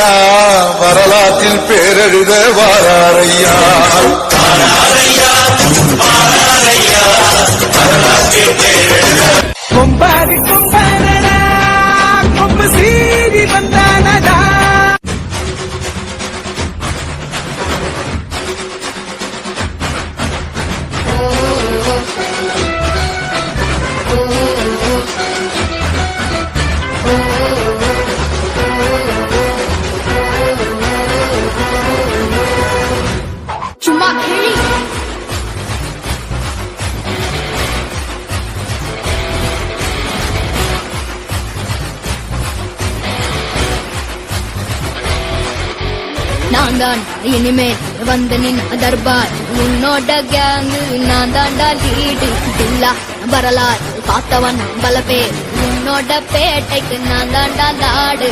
வாராரையா வரலாற்றில் பேரெழுத வாராரையா. கொம்பாதி கொம்பானடா கொம்பு சீறி வந்தார் நான் தான் இனிமேல் வந்து நின் தர்பார். உன்னோட கேங்கு நான் தாண்டா லீடு இல்லா வரலாறு பார்த்தவன் பல பேர். உன்னோட பேட்டைக்கு நான் தாண்டா லாடு